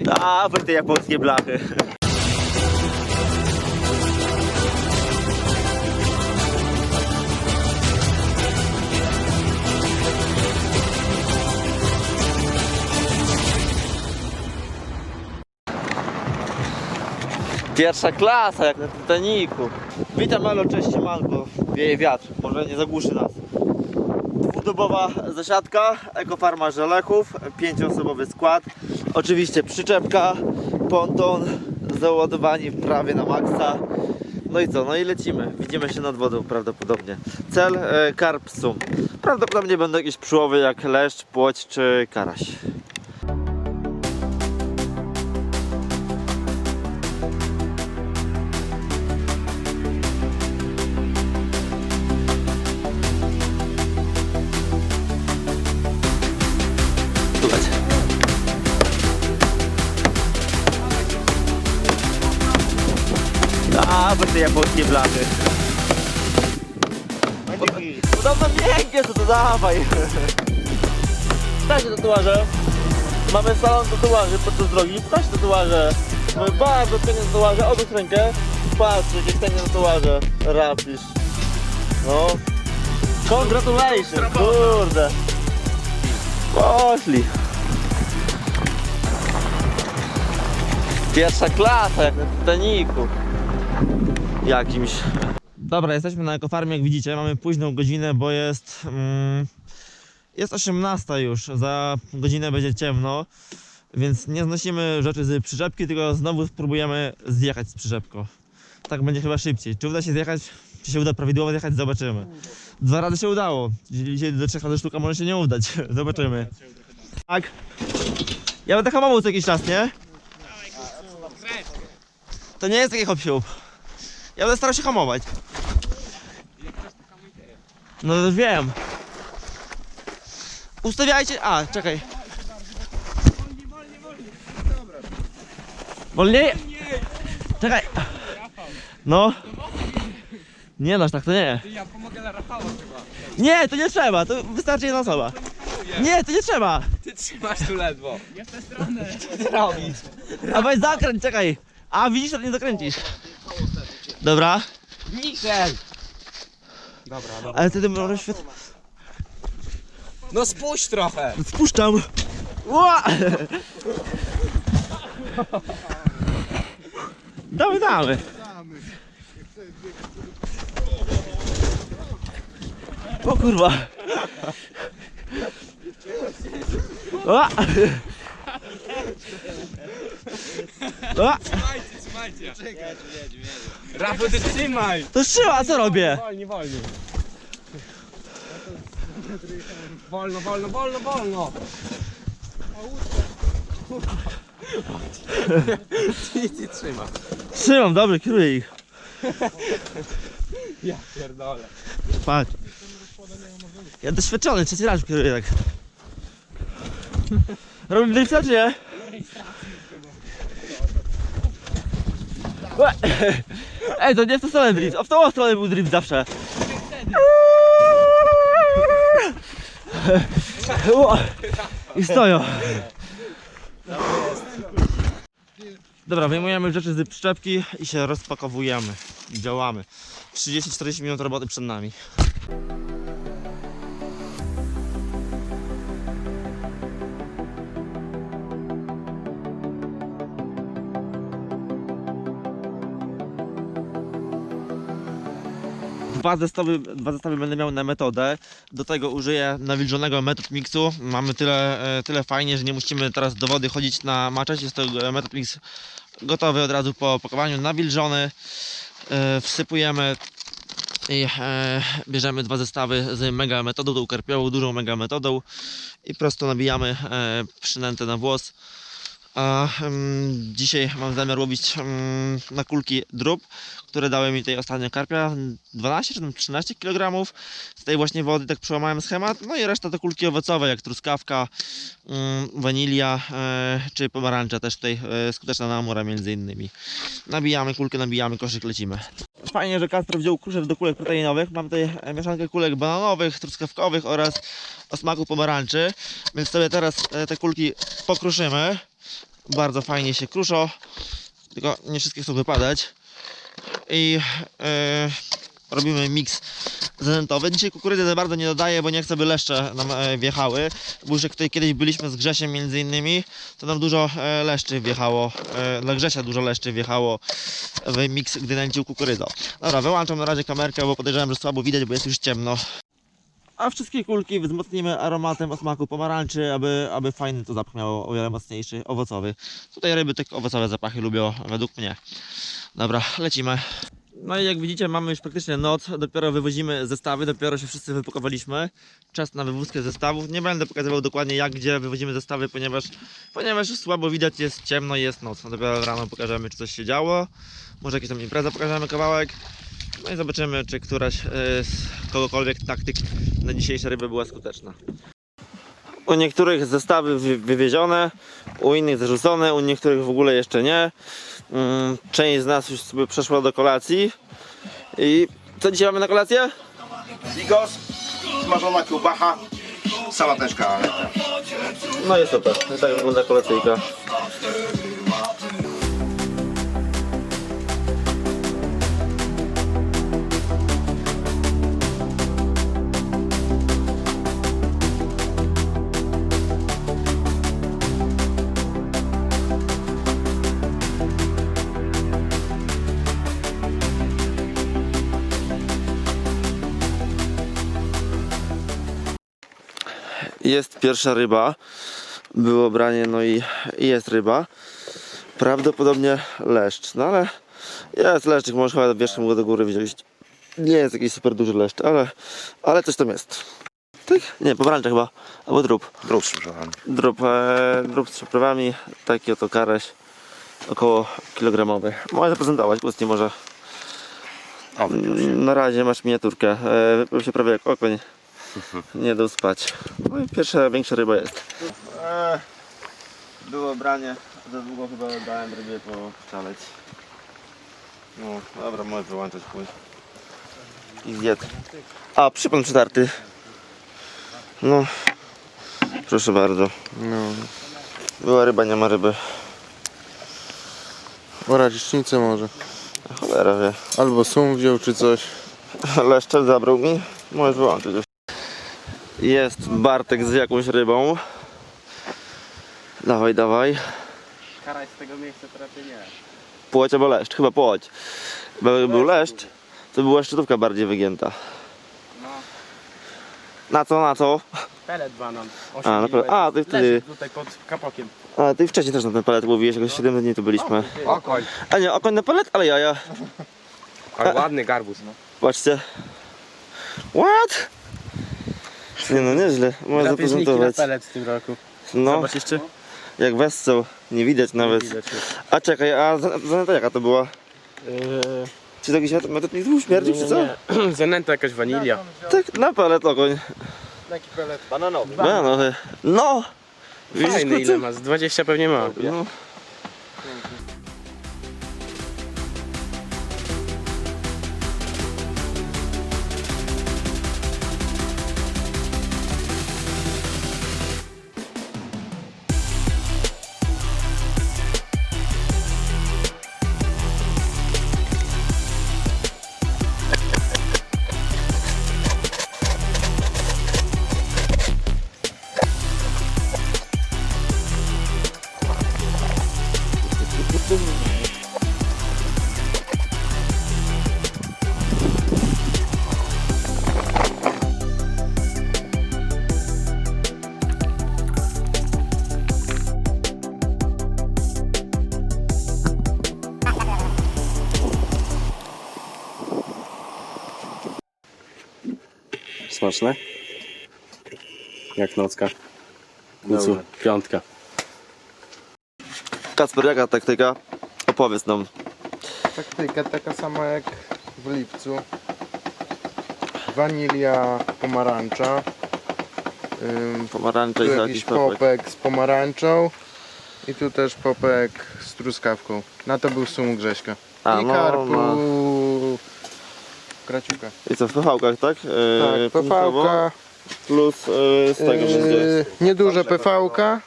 Dawaj te japońskie blachy. Pierwsza klasa, jak na Titaniku. Witam, Elo, cześć, manko. Wieje wiatr, może nie zagłuszy nas. Dwudobowa zasiadka, ekofarma żelechów, pięcioosobowy skład. Oczywiście przyczepka, ponton, załadowani prawie na maksa. No i co, no i lecimy. Widzimy się nad wodą prawdopodobnie. Cel e, karp sum. Prawdopodobnie będą jakieś przyłowy jak leszcz, płoć czy karaś. Miękkie to, to dawaj. Ptasie tatuaże. Mamy salon tatuaży podczas drogi. Ptasie tatuaże. Mamy bardzo piękne tatuaże. Odwróć rękę. Patrz, jakie piękne tatuaże. Rapisz. No. Congratulations, kurde. Poszli. Pierwsza klasa, jak na Titaniku. Jakimś. Dobra, jesteśmy na ekofarmie, jak widzicie. Mamy późną godzinę, bo jest. Mm, jest 18 już. Za godzinę będzie ciemno. Więc nie znosimy rzeczy z przyczepki, tylko znowu spróbujemy zjechać z przyczepką. Tak będzie chyba szybciej. Czy uda się zjechać, czy się uda prawidłowo zjechać, zobaczymy. Dwa razy się udało. Dzisiaj do trzech razy sztuka może się nie udać. Zobaczymy. Tak. Ja będę hamował co jakiś czas, nie? To nie jest taki hop siup. Ja będę starał się hamować. No wiem. Ustawiajcie. A, czekaj. Wolniej? Czekaj. No. Nie noż tak to nie. Ja pomogę dla Rafała chyba. Nie, to nie trzeba, to wystarczy jedna osoba. Nie, to nie trzeba. Ty trzymasz tu ledwo. A weź zakręć, czekaj. A widzisz, to nie zakręcisz. Dobra. Michel! Dobra, dobra. Ale tym możesz świat... No spuść trochę! Spuszczam. Ła! Damy, damy. O kurwa. Ła! Ła! Trzymajcie, Rafał, ty trzymaj! To trzyma, co robię? Wolni, wolni. Wolno, wolno, wolno, wolno! Ty, ty trzyma. Trzymam, dobrze, kieruję ich. Ja pierdolę. Patrz. Ja doświadczony, trzeci raz kieruję tak. Robimy drifta czy nie? Ej, to nie w tą stronę drift, a w tą stronę był drift zawsze. I stoją. Dobra, wyjmujemy rzeczy z przyczepki i się rozpakowujemy. Działamy. 30-40 minut roboty przed nami. Dwa zestawy, dwa zestawy będę miał na metodę. Do tego użyję nawilżonego metod. Mamy tyle, e, tyle fajnie, że nie musimy teraz do wody chodzić na maczać. Jest to e, metod gotowy od razu po opakowaniu, nawilżony. E, Wsypujemy i bierzemy dwa zestawy z mega metodą, tą karpiową, dużą mega metodą i prosto nabijamy przynętę na włos. A em, dzisiaj mam zamiar łowić em, na kulki drób, które dały mi tej ostatnio karpia 12 czy tam 13 kg z tej właśnie wody, tak przełamałem schemat. No i reszta to kulki owocowe, jak truskawka, mm, wanilia e, czy pomarańcza, też tutaj e, skuteczna namora między innymi. Nabijamy kulkę, nabijamy, koszyk, lecimy. Fajnie, że Kasper wziął kruszew do kulek proteinowych. Mam tutaj e, mieszankę kulek bananowych, truskawkowych oraz o smaku pomarańczy. Więc sobie teraz e, te kulki pokruszymy. Bardzo fajnie się kruszą, tylko nie wszystkie chcą wypadać. I e, robimy miks zanętowy. Dzisiaj kukurydzy za bardzo nie dodaję, bo nie chcę, by leszcze nam e, wjechały. Bo już jak tutaj kiedyś byliśmy z Grzesiem między innymi, to nam dużo e, leszczy wjechało, dla Grzesia dużo leszczy wjechało w miks, gdy nęcił kukurydzą. Dobra, wyłączam na razie kamerkę, bo podejrzewam, że słabo widać, bo jest już ciemno. A wszystkie kulki wzmocnimy aromatem o smaku pomarańczy, aby, aby fajny to zapach miało o wiele mocniejszy, owocowy. Tutaj ryby tylko owocowe zapachy lubią, według mnie. Dobra, lecimy. No i jak widzicie mamy już praktycznie noc, dopiero wywozimy zestawy, dopiero się wszyscy wypakowaliśmy. Czas na wywózkę zestawów. Nie będę pokazywał dokładnie jak, gdzie wywozimy zestawy, ponieważ, ponieważ słabo widać, jest ciemno i jest noc. No dopiero rano pokażemy czy coś się działo. Może jakieś tam impreza pokażemy kawałek. No i zobaczymy czy któraś e, z kogokolwiek taktyk na dzisiejsze ryby była skuteczna. U niektórych zestawy wy- wywiezione, u innych zarzucone, u niektórych w ogóle jeszcze nie. Mm, Część z nas już sobie przeszła do kolacji. I co dzisiaj mamy na kolację? Bigos, smażona kiełbacha, sałateczka. No jest super. I tak wygląda kolacyjka. Jest pierwsza ryba. Było branie, no i i jest ryba. Prawdopodobnie leszcz, no ale jest leszczyk, może chyba wierzchem go do góry wziąć. Nie jest jakiś super duży leszcz, ale, ale coś tam jest. Tak? Nie, pomarańcza chyba, albo drób. Drób z przepraszam. Drób, e, drób z przeprawami, taki oto kareś, około kilogramowy. Mogę zaprezentować, pustnie może. O, Na razie masz miniaturkę, e, wypił się prawie jak okoń. Nie dał spać. No i pierwsza większa ryba jest. E, było branie, za długo chyba dałem rybie poszaleć. No dobra, możesz wyłączać później. I zjedz. A, przypon przetarty. No, proszę bardzo. No, Była ryba, nie ma ryby. oracznicę może. Cholera wie. Albo sum wziął czy coś. Leszczel zabrał mi. Możesz wyłączyć już. Jest Bartek z jakąś rybą. Dawaj, dawaj. Karać z tego miejsca to raczej nie. Płoć albo leszcz? Chyba płoć. Bo jakby był leszcz, to była szczytówka bardziej wygięta. No. Na co, na co? Pelet banan. A, na pe- a, ty wtedy- tutaj pod kapokiem. A ty wcześniej też na ten palet łowiłeś, jakoś 7 dni tu byliśmy. Okoń. A nie, okoń na palet, ale jaja. Ale ładny garbus. No. Patrzcie. What? Nie no, nieźle. Można Drapieżniki na zaprezentować. pelet w tym roku. No, Zobacz jeszcze. jak wessel. Nie widać nawet. Widać już. A czekaj, a za- zanęta jaka to była? Yy, Czy to jakiś metod, metod nie śmierdzi, czy co? nie. Zanęta jakaś wanilia. Tak, na palet okoń. Taki pelet. Bananowy. Bananowy. No! Widzisz, Fajny kurczę? ile ma? Z 20 pewnie ma. No. Smaczne? Jak nocka. Lucu, piątka. Kasper, jaka taktyka? Opowiedz nam. Taktyka taka sama jak w lipcu. Wanilia, pomarańcza. Ym, Pomarańcza tu i jakiś jakiś popek. popek z pomarańczą. I tu też popek z truskawką. Na to był sum Grześka. A, I no, karpu no. Kraciuka. I co, w PV-kach, tak? E, Tak, punktowo PV-ka. Plus e, z tego, że Yy, nieduże PV-ka.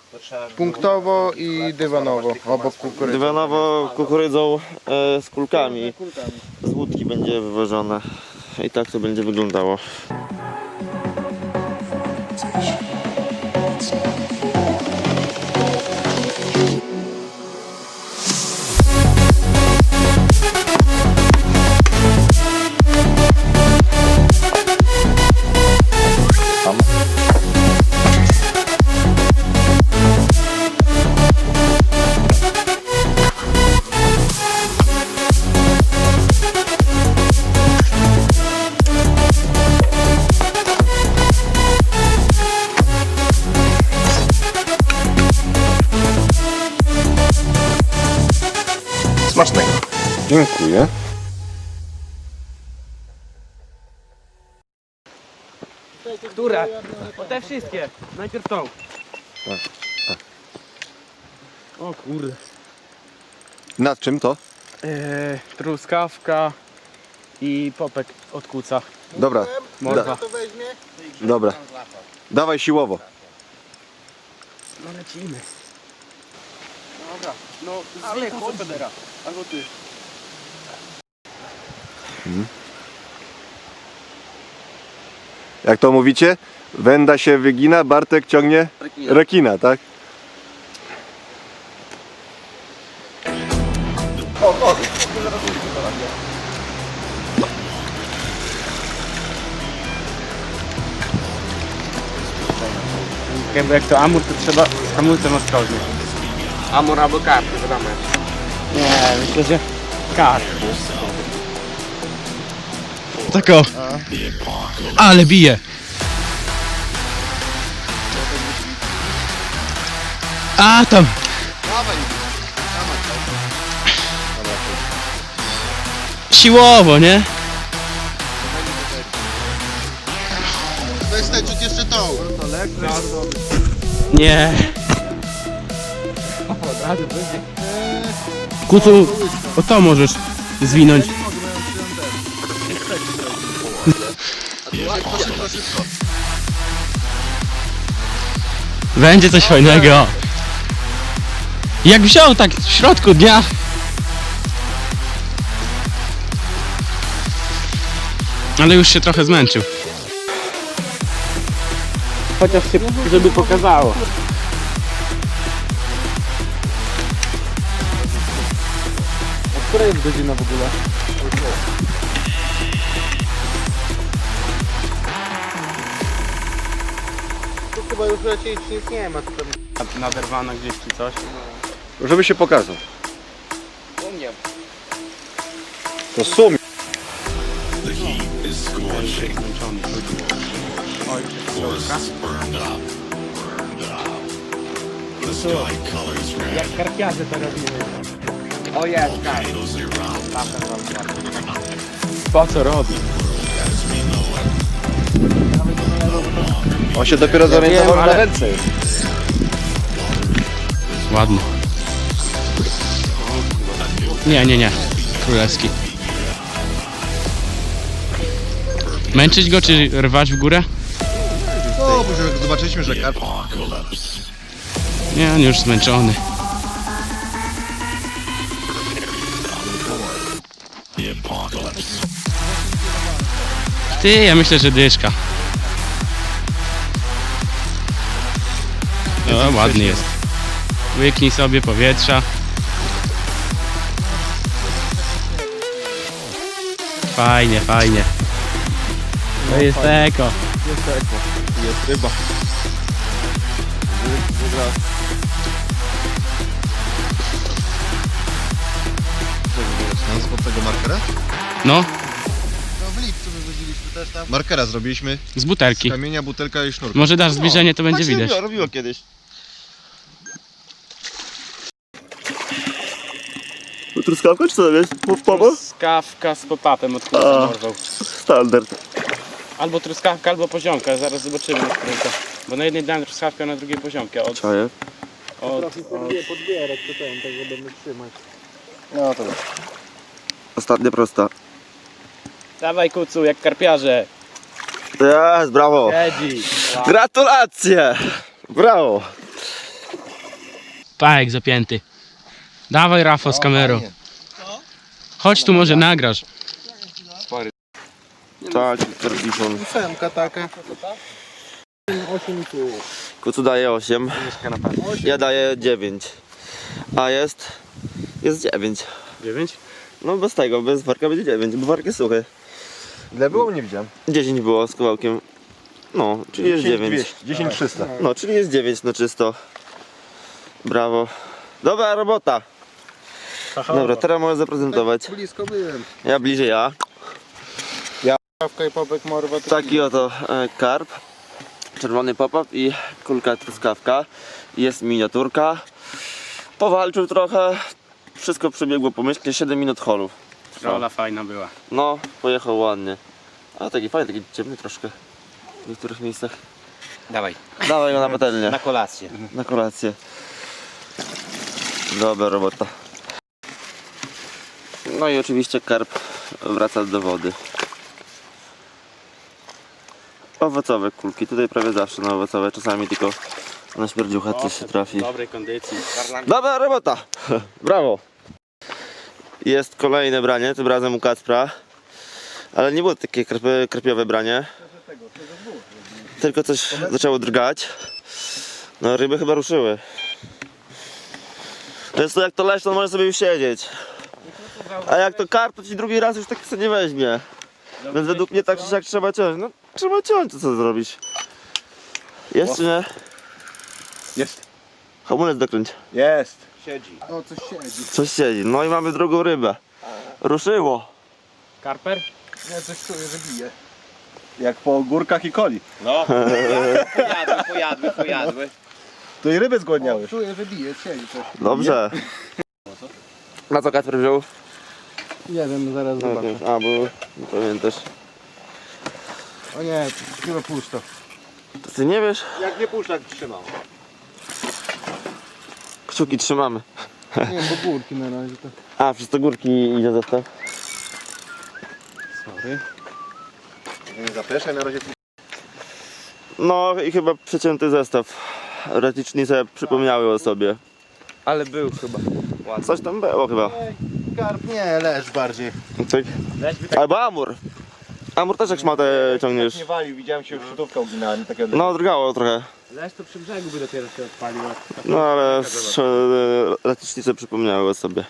punktowo i dywanowo obok kukurydzy. Dywanowo kukurydzą e, z kulkami. Z łódki będzie wywożone. I tak to będzie wyglądało. Te wszystkie. Najpierw tą. O kurde. Nad czym to? Eee, truskawka i popek od kuca. Dobra, Morwa. dobra. Dawaj siłowo. No lecimy. Dobra, no ale chodź Federa. Albo ty. Jak to mówicie? Wenda się wygina, Bartek ciągnie rekina, tak? Jakby jak to amur, to trzeba z hamulcem ostrożnie. Amur albo karp, wiadomo. Nie, myślę, że karp. Tak o. Ale bije. A tam. Siłowo, nie? Weź ciut jeszcze tą. Nie. Kucu, o to możesz zwinąć. Będzie coś fajnego. Jak wziął tak w środku dnia. Ale już się trochę zmęczył. Chociaż się, żeby pokazało. A która jest godzina w ogóle? Tu chyba już raczej nic nie ma. Tutaj. Naderwana gdzieś czy coś? Żeby się pokazał. To sum. Jak karpiarze to robimy. O jest, karp. Po co robi? On się dopiero zorientował na ręce. Ładny. Nie, nie, nie. Królewski. Męczyć go czy rwać w górę? No, bo już zobaczyliśmy, że karp. Nie, on już zmęczony. Ty, ja myślę, że dyszka. O, ładny jest. Łyknij sobie powietrza. Fajnie, fajnie. To jest eko. Jest ryba. Spod tego markera? No, No w lipcu wywodziliśmy też tam. Markera zrobiliśmy. z butelki. Kamienia, butelka i sznurka. Może dasz zbliżenie, to będzie tak się widać. robiło, robiło kiedyś. Truskawka czy co to jest? Truskawka z pop-upem od A. morwał. Standard. Albo truskawka, albo poziomka. Zaraz zobaczymy na. Bo na jednej dałem truskawkę, a na drugiej poziomkę. Od, Czaję. od, od... No to Ostatnia prosta. Dawaj kucu, jak karpiarze. Jest, brawo. Siedzi. Gratulacje! Brawo. Pajek zapięty. Dawaj Rafał z kamerą. Chodź tu może nagrasz. Tak, Terpishon. Ósemka taka. Kucu daje 8. Ja daję 9. A jest? Jest 9. 9? No bez tego, bez worka będzie 9, bo worek jest suchy. Ile było? Nie widziałem. 10 było z kawałkiem. No, czyli jest 9. 200, 10 300. No, czyli jest 9 no czysto. Brawo. Dobra robota. Dobra, teraz mogę zaprezentować. Blisko byłem. Ja bliżej ja. Kawka i popek morwa. to- Taki oto e, karp. Czerwony pop-up i kulka truskawka. Jest miniaturka. Powalczył trochę. Wszystko przebiegło pomyślnie. 7 minut holów. Rola fajna była. No, pojechał ładnie. A taki fajny, taki ciemny troszkę. W niektórych miejscach. Dawaj, Dawaj go na patelnię. na kolację. Na kolację. Dobra robota. No i oczywiście karp wraca do wody. Owocowe kulki. Tutaj prawie zawsze na owocowe. Czasami tylko na śmierdziucha coś się trafi. dobrej kondycji. Dobra robota! Brawo! Jest kolejne branie, tym razem u Kacpra. Ale nie było takie krapie- krapiowe branie. Tylko coś zaczęło drgać. No ryby chyba ruszyły. To jest to jak to leć, to może sobie już siedzieć. A jak to karp, to ci drugi raz już tak sobie nie weźmie. Więc według mnie tak czy siak trzeba ciąć. No trzeba ciąć, to co zrobić. Jest czy nie? Jest. Hamulec dokręć. Jest. O, coś siedzi. Coś siedzi. No i mamy drugą rybę. Ruszyło. Karper? Ja coś czuję, że bije. Jak po górkach i coli. No, pojadły, pojadły, pojadły. To i ryby zgłodniały. Czuję, że bije, siedzi coś. Dobrze. Na co Kacper wziął? Nie wiem, zaraz No, zobaczę. a, bo nie pamiętasz. O nie, chyba pusto. To ty nie wiesz? Jak nie puszczak trzymał. Kciuki trzymamy. Nie, bo górki na razie to. A, przez te górki idzie zestaw. Sorry. Nie zapeszaj na razie. No i chyba przecięty zestaw. Ratycznice przypomniały o sobie. Ale był chyba. Coś tam było chyba. Karp nie, leż bardziej. Tak. Albo amur. Amur też jak szmatę ciągniesz. Nie walił, widziałem się już uginałem. Takiego... No drgało trochę. Leż to przy brzegu by dopiero się odpalił. No ale ratycznice przypomniały o sobie.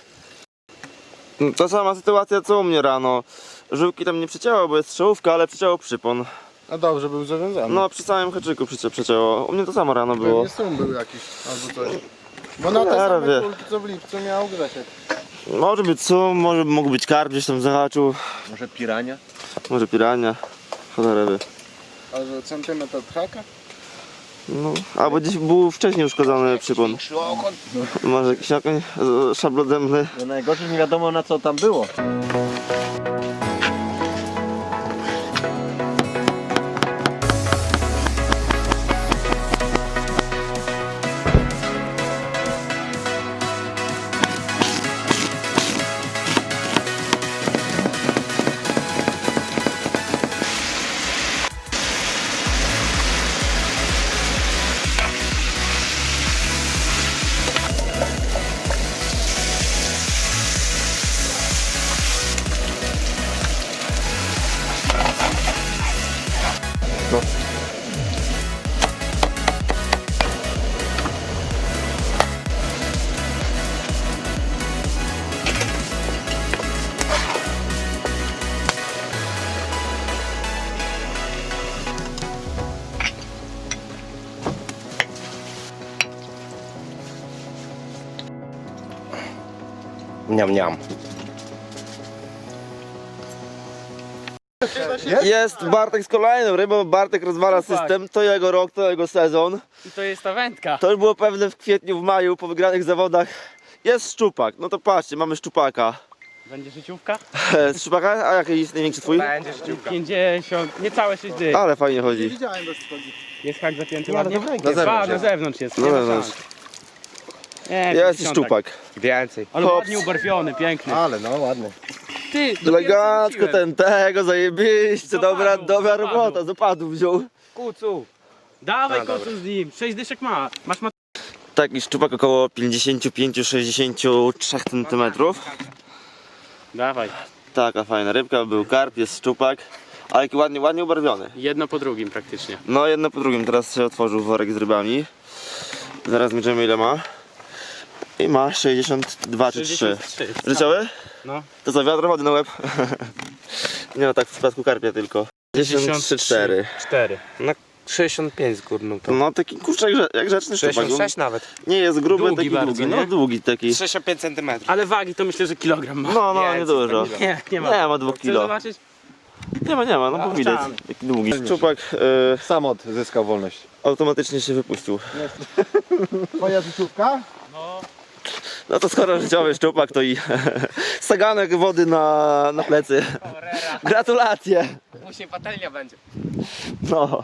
No, Ta sama sytuacja co u mnie rano. Żyłki tam nie przecięło, bo jest strzałówka, ale przecięło przypon. No dobrze, był zawiązany. No przy samym haczyku przecie, przecięło. U mnie to samo rano było. Pewnie sum był jakiś albo coś. Bo na te same kulki co w lipcu miał Grzesiek. Może być co, może mógł być karp gdzieś tam zahaczył, Może pirania? może pirania. Cholera wie. A że centymetr od haka? No, albo gdzieś był wcześniej uszkodzony przypon. Może jakiś okoń z- szablodębny. No najgorzej nie wiadomo na co tam było. Niam, niam. Jest Bartek z kolejną rybą, Bartek rozwala system, to jego rok, to jego sezon. I to jest ta wędka. To już było pewne w kwietniu, w maju, po wygranych zawodach. Jest szczupak, no to patrzcie, mamy szczupaka. Będzie życiówka? Z szczupaka, a jaki jest największy twój? Będzie życiówka. 50, niecałe 6 dych. Ale fajnie chodzi. Jest hak zapięty ale ładnie? Na zewnątrz na jest. zewnątrz jest. Na nie ma zewnątrz. Nie, Jest 50 szczupak. Więcej. Ale Hops. ładnie ubarwiony, piękny. Ale no, ładny. Ty, dopiero Elegancko wróciłem. ten tego, zajebiście, Z dobra, dobra z opadu. robota, z opadu wziął. Kucu. Dawaj kucu z nim. 6 dyszek ma. Masz ma... Taki szczupak około 55-63 cm. Dawaj. Taka fajna rybka, był karp, jest szczupak. Ale jaki ładnie, ładnie ubarwiony. Jedno po drugim praktycznie. No jedno po drugim, teraz się otworzył worek z rybami. Zaraz mierzymy ile ma. I ma 62 czy 3. 63. Życioły? No. To co, wiadro wody na łeb? Nie no, tak w przypadku karpia tylko. 53,4. 4. Na 65 z górną to. No taki kurczak grze- jak grzeczny szczupak. 66 nawet. Nie jest gruby, Długi taki bardzo, długi. nie? No długi taki. 65 cm. Ale wagi to myślę, że kilogram ma. No, no, Nie, niedużo. co Nie, nie ma. Nie ma dwóch Chcesz kilo. zobaczyć? Nie ma, nie ma, no bo widać. tam. Jaki długi. Szczupak e, Samot zyskał wolność. automatycznie się wypuścił. Twoja życiówka? No to skoro życiowy szczupak, to i saganek wody na, na plecy. Gratulacje. Później patelnia będzie. No.